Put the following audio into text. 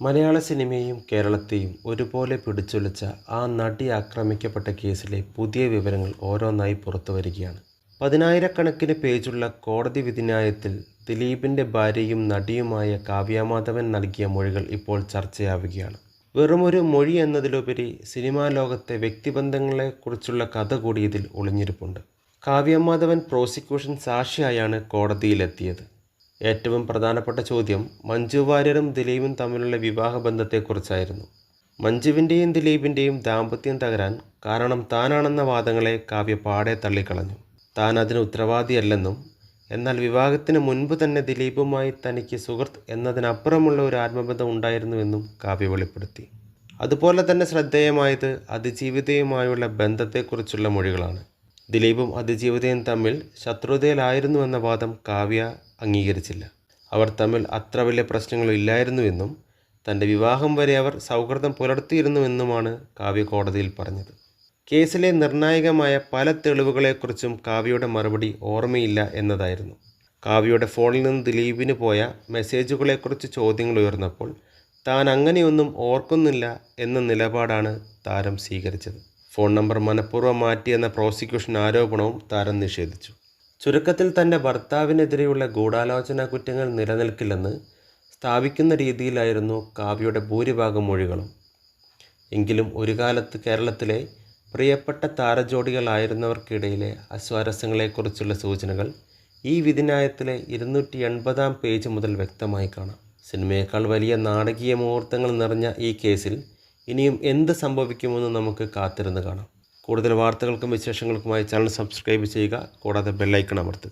മലയാള സിനിമയെയും കേരളത്തെയും ഒരുപോലെ പിടിച്ചുലച്ച ആ നടി ആക്രമിക്കപ്പെട്ട കേസിലെ പുതിയ വിവരങ്ങൾ ഓരോന്നായി പുറത്തു വരികയാണ്. പതിനായിരക്കണക്കിന് പേജുള്ള കോടതി വിധിന്യായത്തിൽ ദിലീപിന്റെ ഭാര്യയും നടിയുമായ കാവ്യാമാധവൻ നൽകിയ മൊഴികൾ ഇപ്പോൾ ചർച്ചയാവുകയാണ്. വെറുമൊരു മൊഴി എന്നതിലുപരി സിനിമാ ലോകത്തെ വ്യക്തിബന്ധങ്ങളെക്കുറിച്ചുള്ള കഥ കൂടി ഇതിൽ ഒളിഞ്ഞിരിപ്പുണ്ട്. കാവ്യമാധവൻ പ്രോസിക്യൂഷൻ സാക്ഷിയായാണ് കോടതിയിലെത്തിയത്. ഏറ്റവും പ്രധാനപ്പെട്ട ചോദ്യം മഞ്ജു വാര്യരും ദിലീപും തമ്മിലുള്ള വിവാഹ ബന്ധത്തെക്കുറിച്ചായിരുന്നു മഞ്ജുവിന്റെയും ദിലീപിന്റെയും ദാമ്പത്യം തകരാൻ കാരണം താനാണെന്ന വാദങ്ങളെ കാവ്യ പാടെ തള്ളിക്കളഞ്ഞു. താൻ അതിന് ഉത്തരവാദിയല്ലെന്നും എന്നാൽ വിവാഹത്തിന് മുൻപ് തന്നെ ദിലീപുമായി തനിക്ക് സുഹൃത്ത് എന്നതിനപ്പുറമുള്ള ഒരു ആത്മബന്ധം ഉണ്ടായിരുന്നുവെന്നും കാവ്യ വെളിപ്പെടുത്തി. അതുപോലെ തന്നെ ശ്രദ്ധേയമായത് അതിജീവിതയുമായുള്ള ബന്ധത്തെക്കുറിച്ചുള്ള മൊഴികളാണ്. ദിലീപും അതിജീവിതയും തമ്മിൽ ശത്രുതയിലായിരുന്നുവെന്ന വാദം കാവ്യ അംഗീകരിച്ചില്ല. അവർ തമ്മിൽ അത്ര വലിയ പ്രശ്നങ്ങളില്ലായിരുന്നുവെന്നും തന്റെ വിവാഹം വരെ അവർ സൗഹൃദം പുലർത്തിയിരുന്നുവെന്നുമാണ് കാവ്യ കോടതിയിൽ പറഞ്ഞത്. കേസിലെ നിർണായകമായ പല തെളിവുകളെക്കുറിച്ചും കാവ്യയുടെ മറുപടി ഓർമ്മയില്ല എന്നതായിരുന്നു. കാവ്യയുടെ ഫോണിൽ നിന്ന് ദിലീപിന് പോയ മെസ്സേജുകളെക്കുറിച്ച് ചോദ്യങ്ങൾ ഉയർന്നപ്പോൾ താൻ അങ്ങനെയൊന്നും ഓർക്കുന്നില്ല എന്ന നിലപാടാണ് താരം സ്വീകരിച്ചത്. ഫോൺ നമ്പർ മനഃപൂർവം മാറ്റിയെന്ന പ്രോസിക്യൂഷൻ ആരോപണവും താരം നിഷേധിച്ചു. ചുരുക്കത്തിൽ തന്റെ ഭർത്താവിനെതിരെയുള്ള ഗൂഢാലോചന കുറ്റങ്ങൾ നിലനിൽക്കില്ലെന്ന് സ്ഥാപിക്കുന്ന രീതിയിലായിരുന്നു കാവ്യയുടെ ഭൂരിഭാഗം മൊഴികളും. എങ്കിലും ഒരു കാലത്ത് കേരളത്തിലെ പ്രിയപ്പെട്ട താരജോഡികളായിരുന്നവർക്കിടയിലെ അസ്വാരസ്യങ്ങളെക്കുറിച്ചുള്ള സൂചനകൾ ഈ വിധിനായത്തിലെ ഇരുന്നൂറ്റി എൺപതാം പേജ് മുതൽ വ്യക്തമായി കാണാം. സിനിമയേക്കാൾ വലിയ നാടകീയ മുഹൂർത്തങ്ങൾ നിറഞ്ഞ ഈ കേസിൽ ഇനിയും എന്ത് സംഭവിക്കുമെന്ന് നമുക്ക് കാത്തിരുന്ന് കാണാം. കൂടുതൽ വാർത്തകൾക്കും വിശേഷങ്ങൾക്കുമായി ചാനൽ സബ്സ്ക്രൈബ് ചെയ്യുക. കൂടാതെ ബെല്ലൈക്കൺ അമർത്തുക.